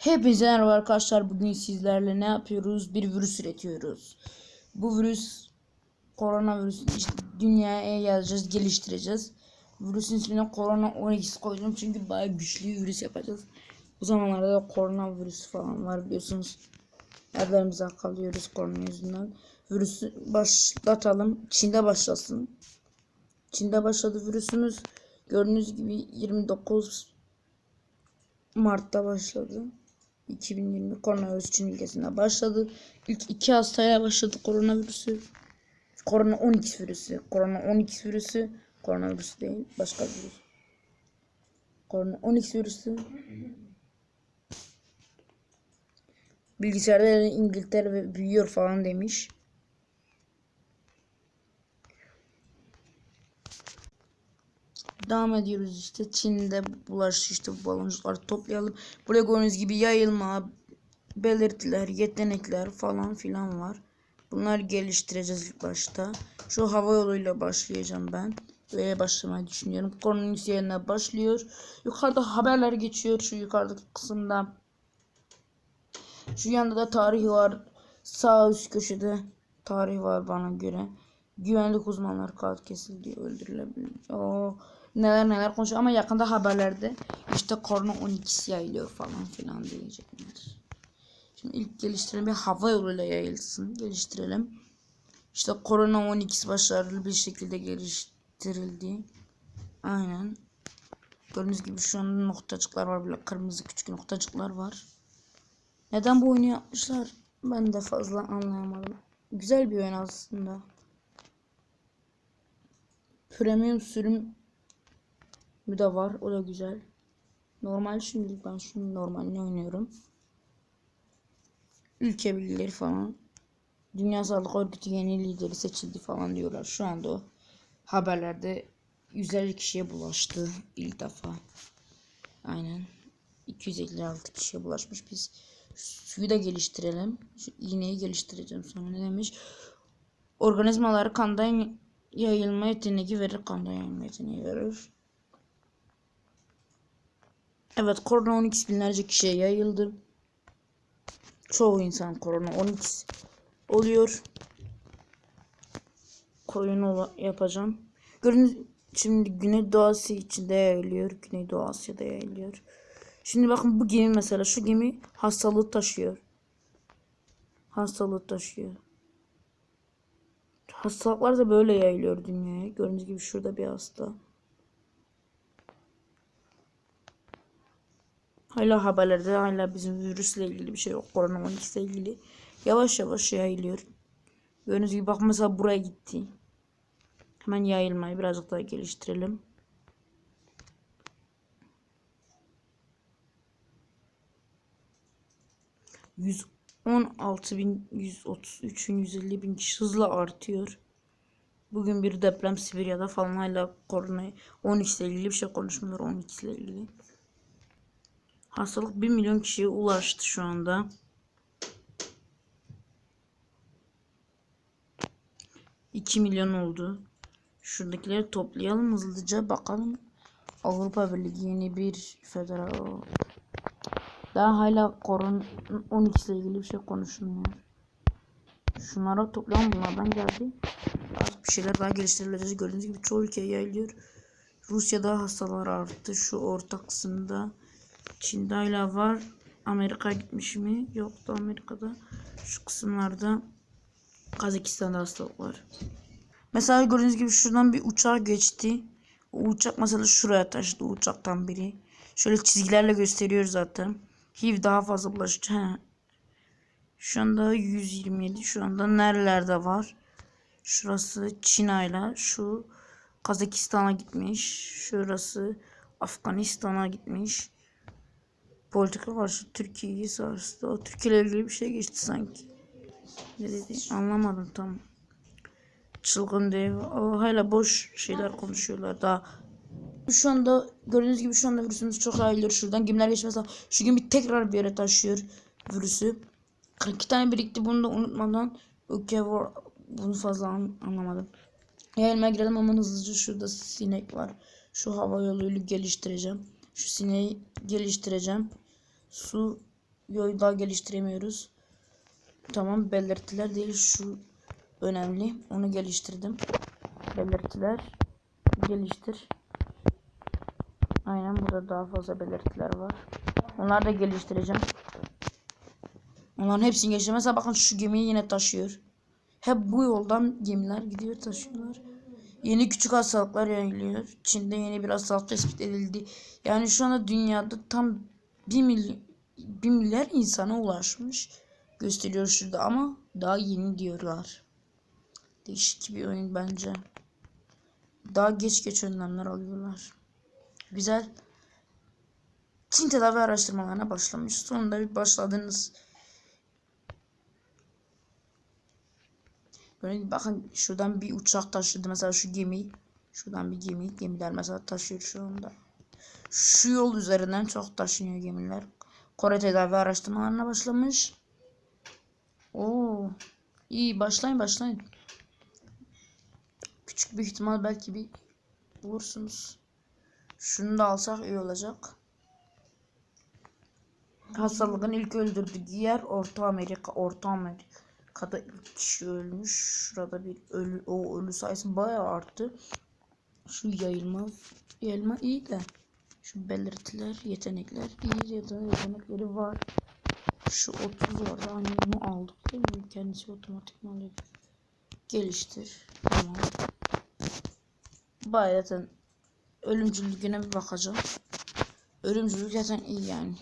Hepinize merhaba arkadaşlar. Bugün sizlerle ne yapıyoruz? Bir virüs üretiyoruz. Bu virüs koronavirüs işte dünyaya yazacağız, geliştireceğiz. Virüsün ismine korona 12 koydum çünkü bayağı güçlü bir virüs yapacağız. Bu zamanlarda da koronavirüs falan var biliyorsunuz. Evlerimize kalıyoruz korona yüzünden. Virüsü başlatalım. Çin'de başlasın. Çin'de başladı virüsümüz. Gördüğünüz gibi 29 Mart'ta başladı. 2020 koronavirüs Çin ülkesinde başladı. İlk iki hastaya başladı koronavirüsü. Korona 12 virüsü. Korona 12 virüsü. Koronavirüs değil. Başka bir virüs. Korona 12 virüsü. Bilgisayarda İngiltere ve büyüyor falan demiş. Devam ediyoruz işte. Çin'de bulaştı işte bu baloncukları toplayalım. Buraya gördüğünüz gibi yayılma, belirtiler, yetenekler falan filan var. Bunları geliştireceğiz ilk başta. Şu hava yoluyla başlayacağım ben. Ve başlamayı düşünüyorum. Koronavirüs yerine başlıyor. Yukarıda haberler geçiyor şu yukarıdaki kısımda. Şu yanda da tarih var. Sağ üst köşede tarih var bana göre. Güvenlik uzmanları kağıt kesildi, öldürülebilir. Oo, neler neler konuşuyor ama yakında haberlerde işte korona 12'si yayılıyor falan filan diyecekler. Şimdi ilk geliştirelim bir hava yoluyla yayılsın. Geliştirelim. İşte korona 12'si başarılı bir şekilde geliştirildi. Aynen. Gördüğünüz gibi şu an noktacıklar var. Böyle kırmızı küçük noktacıklar var. Neden bu oyunu yapmışlar? Ben de fazla anlayamadım. Güzel bir oyun aslında. Premium sürüm bir de var. O da güzel. Normal şimdi ben şunu normalini oynuyorum. Ülke bilgileri falan. Dünya Sağlık Örgütü yeni lideri seçildi falan diyorlar. Şu anda o haberlerde 150 kişiye bulaştı ilk defa. Aynen. 256 kişiye bulaşmış. Biz suyu da geliştirelim. Şu iğneyi geliştireceğim sonra ne demiş? Organizmaları kandan yayılma yeteneği verir. Kanda yayılma yeteneği verir. Evet korona 12 binlerce kişiye yayıldı. Çoğu insan korona 12 oluyor. Koyun ola- yapacağım. Gördüğünüz şimdi Güneydoğu Asya içinde yayılıyor. Güneydoğu Asya'da yayılıyor. Şimdi bakın bu gemi mesela şu gemi hastalığı taşıyor. Hastalığı taşıyor. Hastalıklar da böyle yayılıyor dünyaya. Gördüğünüz gibi şurada bir hasta. Hala haberlerde hala bizim virüsle ilgili bir şey yok. Koronavirüsle ile ilgili. Yavaş yavaş yayılıyor. Gördüğünüz gibi bak mesela buraya gitti. Hemen yayılmayı birazcık daha geliştirelim. Yüz 16.133'ün 150 bin kişi hızla artıyor. Bugün bir deprem Sibirya'da falan hala korona 12 ile ilgili bir şey konuşmuyor 12 ile ilgili. Hastalık 1 milyon kişiye ulaştı şu anda. İki milyon oldu. Şuradakileri toplayalım hızlıca bakalım. Avrupa Birliği yeni bir federal daha hala korun 12 ile ilgili bir şey konuşulmuyor. Şunlara toplayalım bunlardan geldi. Az bir şeyler daha geliştirilecek. Gördüğünüz gibi çoğu ülkeye yayılıyor. Rusya'da hastalar arttı. Şu orta kısımda. Çin'de hala var. Amerika gitmiş mi? Yoktu Amerika'da. Şu kısımlarda Kazakistan'da hastalık var. Mesela gördüğünüz gibi şuradan bir uçak geçti. O uçak mesela şuraya taşıdı uçaktan biri. Şöyle çizgilerle gösteriyor zaten. HIV daha fazla bulaşıcı. He. Şu anda 127. Şu anda nerelerde var? Şurası Çin'ayla. Şu Kazakistan'a gitmiş. Şurası Afganistan'a gitmiş. Politika karşı Türkiye'yi sarstı. O Türkiye ile ilgili bir şey geçti sanki. Ne dedi? Anlamadım tam. Çılgın dev. O hala boş şeyler konuşuyorlar daha. Şu anda gördüğünüz gibi şu anda virüsümüz çok yayılıyor. Şuradan gemiler geçmez. Şu gemi tekrar bir yere taşıyor virüsü. 42 tane birikti. Bunu da unutmadan. Ülke var. Bunu fazla an- anlamadım. Yayılmaya girelim ama hızlıca şurada sinek var. Şu hava yoluyla geliştireceğim. Şu sineği geliştireceğim. Su Yo daha geliştiremiyoruz. Tamam belirtiler değil şu önemli. Onu geliştirdim. Belirtiler geliştir. Aynen burada daha fazla belirtiler var. Onları da geliştireceğim. Onların hepsini. Mesela bakın şu gemiyi yine taşıyor. Hep bu yoldan gemiler gidiyor taşıyorlar. Yeni küçük hastalıklar yayılıyor. Çin'de yeni bir hastalık tespit edildi. Yani şu anda dünyada tam 1 milyar, 1 milyar insana ulaşmış. Gösteriyor şurada ama daha yeni diyorlar. Değişik bir oyun bence. Daha geç geç önlemler alıyorlar. Güzel. Çin tedavi araştırmalarına başlamış. Sonunda bir başladınız. Böyle bakın şuradan bir uçak taşıdı. Mesela şu gemi. Şuradan bir gemi. Gemiler mesela taşıyor şu anda. Şu yol üzerinden çok taşınıyor gemiler. Kore tedavi araştırmalarına başlamış. Oo. İyi başlayın başlayın. Küçük bir ihtimal belki bir bulursunuz. Şunu da alsak iyi olacak. Hastalığın ilk öldürdüğü yer Orta Amerika. Orta Amerika'da ilk kişi ölmüş. Şurada bir ölü, o ölü sayısı bayağı arttı. Şu yayılma, yayılma iyi de. Şu belirtiler, yetenekler iyi yetenekleri var. Şu 30 vardı. Hani onu aldık değil mi? Kendisi otomatik mi alıyor? Geliştir. Tamam. Bayağı zaten ölümcüllüğüne bir bakacağım. Ölümcüllük zaten iyi yani.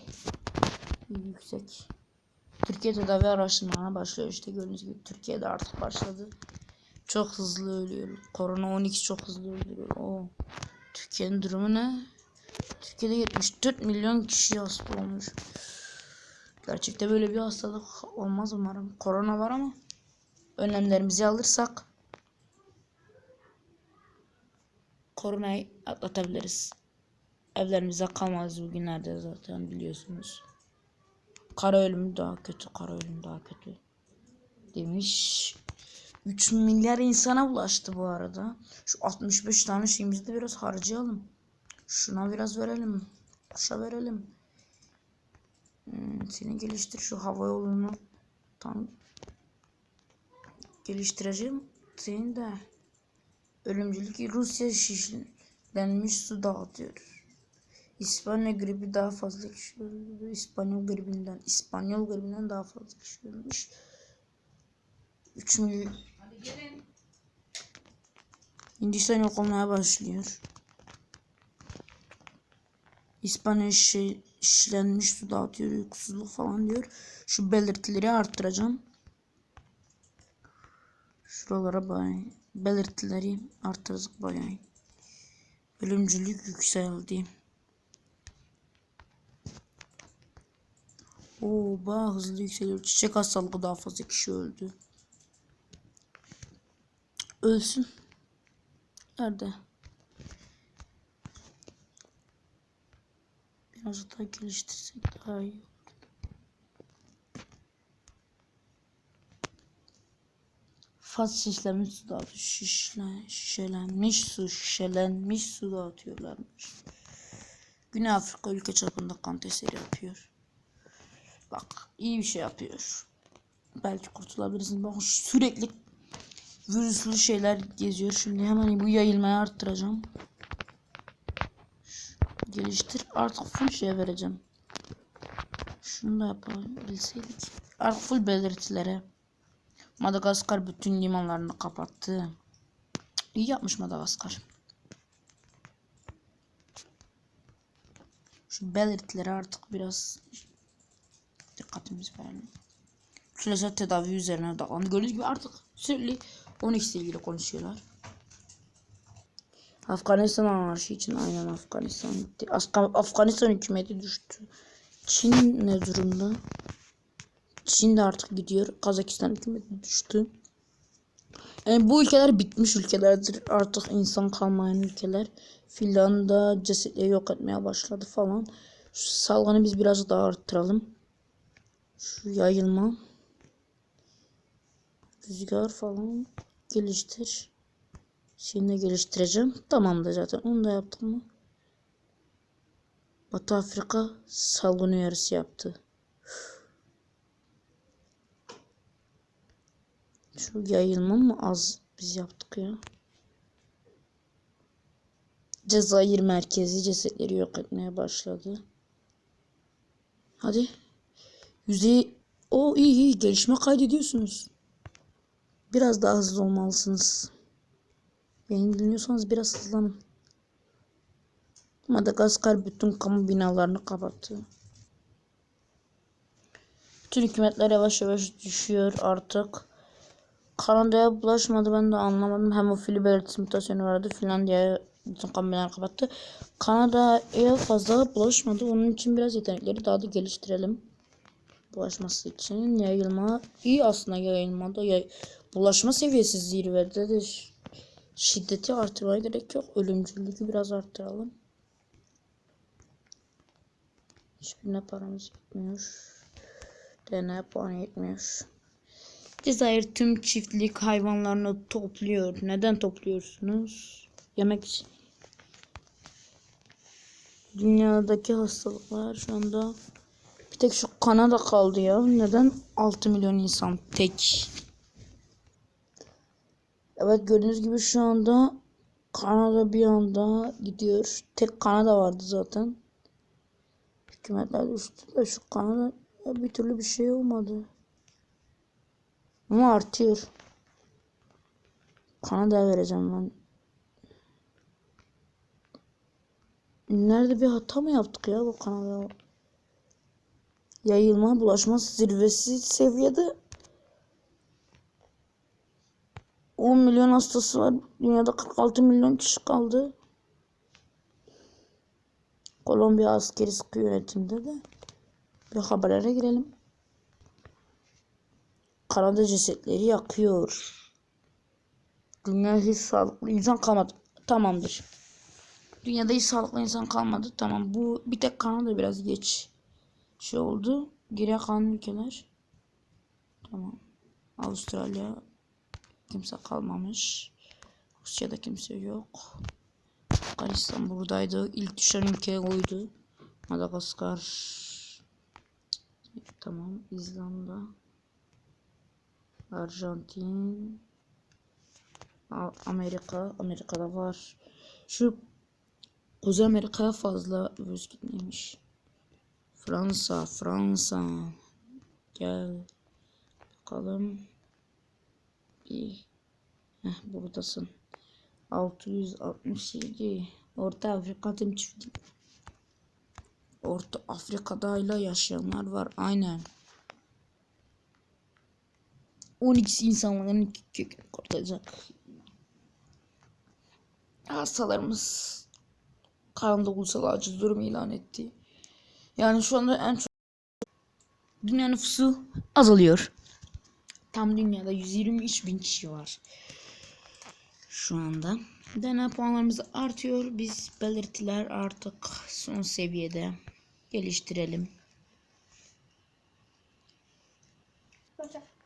Yüksek. Türkiye tedavi araştırmalarına başlıyor işte gördüğünüz gibi. Türkiye'de artık başladı. Çok hızlı ölüyor. Korona 12 çok hızlı öldürüyor. Oo. Türkiye'nin durumu ne? Türkiye'de 74 milyon kişi hasta olmuş. Gerçekte böyle bir hastalık olmaz umarım. Korona var ama önlemlerimizi alırsak koronayı atlatabiliriz. Evlerimize kalmaz bugünlerde zaten biliyorsunuz. Kara ölüm daha kötü, kara ölüm daha kötü. Demiş. 3 milyar insana ulaştı bu arada. Şu 65 tane şeyimizi de biraz harcayalım. Şuna biraz verelim. Kuşa verelim. Hmm, seni geliştir şu hava yolunu. Tam geliştireceğim. Senin de ölümcülük Rusya şişlenmiş su dağıtıyor. İspanya gribi daha fazla kişi öldü. İspanyol gribinden, İspanyol gribinden daha fazla kişi ölmüş. 3 milyon. Hindistan yok olmaya başlıyor. İspanya şey, şişlenmiş su dağıtıyor, uykusuzluk falan diyor. Şu belirtileri arttıracağım. Şuralara bayağı belirtileri arttırdık bayağı. Ölümcülük yükseldi. Oo bayağı hızlı yükseliyor. Çiçek hastalığı daha fazla kişi öldü. Ölsün. Nerede? Biraz daha geliştirsek daha iyi olur. Faz şişlenmiş su dağıtıyor. Şişlen, şişelenmiş su, şişelenmiş su dağıtıyorlarmış. Güney Afrika ülke çapında kan testleri yapıyor. Bak iyi bir şey yapıyor. Belki kurtulabilirsin. Bakın sürekli virüslü şeyler geziyor. Şimdi hemen bu yayılmayı arttıracağım. Geliştir. Artık full şey vereceğim. Şunu da yapalım. Bilseydik. Artık full belirtilere. Madagaskar bütün limanlarını kapattı. İyi yapmış Madagaskar. Şu belirtilere artık biraz dikkatimizi verelim. Küresel tedavi üzerine odaklandı. Gördüğünüz gibi artık sürekli 12 ile konuşuyorlar. Afganistan anarşi için aynen Afganistan gitti. Afga- Afganistan hükümeti düştü. Çin ne durumda? Çin de artık gidiyor. Kazakistan hükümeti düştü. Yani bu ülkeler bitmiş ülkelerdir. Artık insan kalmayan ülkeler. Finlandiya cesetleri yok etmeye başladı falan. Şu salgını biz biraz daha arttıralım. Şu yayılma. Rüzgar falan geliştir. Şimdi geliştireceğim. Tamamdır zaten. Onu da yaptım mı? Batı Afrika salgın uyarısı yaptı. Şu yayılma mı az biz yaptık ya. Cezayir merkezi cesetleri yok etmeye başladı. Hadi. Yüzey o iyi iyi gelişme kaydediyorsunuz. Biraz daha hızlı olmalısınız. Beni dinliyorsanız biraz hızlanın. Madagaskar bütün kamu binalarını kapattı. Bütün hükümetler yavaş yavaş düşüyor artık. Kanada'ya bulaşmadı ben de anlamadım. Hemofili belirtisi mutasyonu vardı. Finlandiya'ya bütün kamu kapattı. Kanada'ya fazla bulaşmadı. Onun için biraz yetenekleri daha da geliştirelim. Bulaşması için yayılma iyi aslında yayılmada. Yay, bulaşma seviyesi zirvede de şiddeti artırmaya gerek yok. Ölümcüllüğü biraz arttıralım. Hiçbirine paramız yetmiyor. DNA puanı yetmiyor. Cezayir tüm çiftlik hayvanlarını topluyor. Neden topluyorsunuz? Yemek için. Dünyadaki hastalıklar şu anda tek şu Kanada kaldı ya. Neden 6 milyon insan tek? Evet gördüğünüz gibi şu anda Kanada bir anda gidiyor. Tek Kanada vardı zaten. Hükümetler düştü de şu Kanada bir türlü bir şey olmadı. Ama artıyor. Kanada'ya vereceğim ben. Nerede bir hata mı yaptık ya bu Kanada? Yayılma, bulaşma zirvesi seviyede 10 milyon hastası var. Dünyada 46 milyon kişi kaldı. Kolombiya askeri sıkı yönetimde de. Bir haberlere girelim. Kanada cesetleri yakıyor. Dünya hiç sağlıklı insan kalmadı. Tamamdır. Dünyada hiç sağlıklı insan kalmadı. Tamam bu bir tek Kanada biraz geç şey oldu. Geriye kalan ülkeler. Tamam. Avustralya kimse kalmamış. Rusya'da kimse yok. Afganistan buradaydı. İlk düşen ülke oydu. Madagaskar. Tamam. İzlanda. Arjantin. Amerika. Amerika'da var. Şu Kuzey Amerika'ya fazla virüs gitmemiş. Fransa. Fransa. Gel. Bakalım. Bir. Heh, buradasın. 667. Orta Afrika tüm çiftlik. Orta Afrika'da ile yaşayanlar var. Aynen. 12 insanların kökünü kurtaracak. Hastalarımız karnında ulusal acil durum ilan etti. Yani şu anda en çok dünya nüfusu azalıyor. Tam dünyada 123 bin kişi var. Şu anda. DNA puanlarımız artıyor. Biz belirtiler artık son seviyede geliştirelim.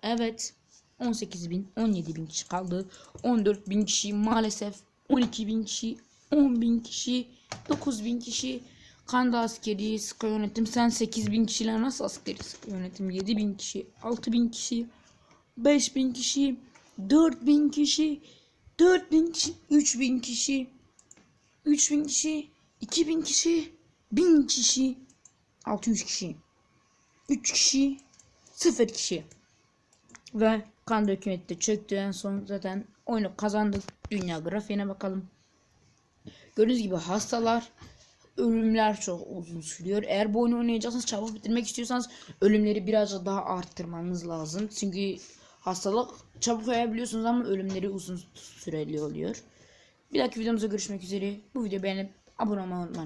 Evet. 18 bin, 17 bin kişi kaldı. 14 bin kişi maalesef. 12 bin kişi, 10 bin kişi, 9 bin kişi. Kanada askeri, sıkı yönetim. Sen 8 bin kişiler nasıl askeri sıkı yönetim? 7 bin kişi, 6 bin kişi, 5 bin kişi, 4 bin kişi, 4 bin kişi, 3 bin kişi, 3 bin kişi, 2 bin kişi, 1000 kişi, 600 kişi, 3 kişi, 0 kişi. Ve Kanada hükümeti de çöktü. En son zaten oyunu kazandık. Dünya grafiğine bakalım. Gördüğünüz gibi hastalar, ölümler çok uzun sürüyor. Eğer bu oyunu oynayacaksanız çabuk bitirmek istiyorsanız ölümleri biraz daha arttırmanız lazım. Çünkü hastalık çabuk ölebiliyorsunuz ama ölümleri uzun süreli oluyor. Bir dahaki videomuzda görüşmek üzere. Bu videoyu beğenip abone olmayı unutmayın.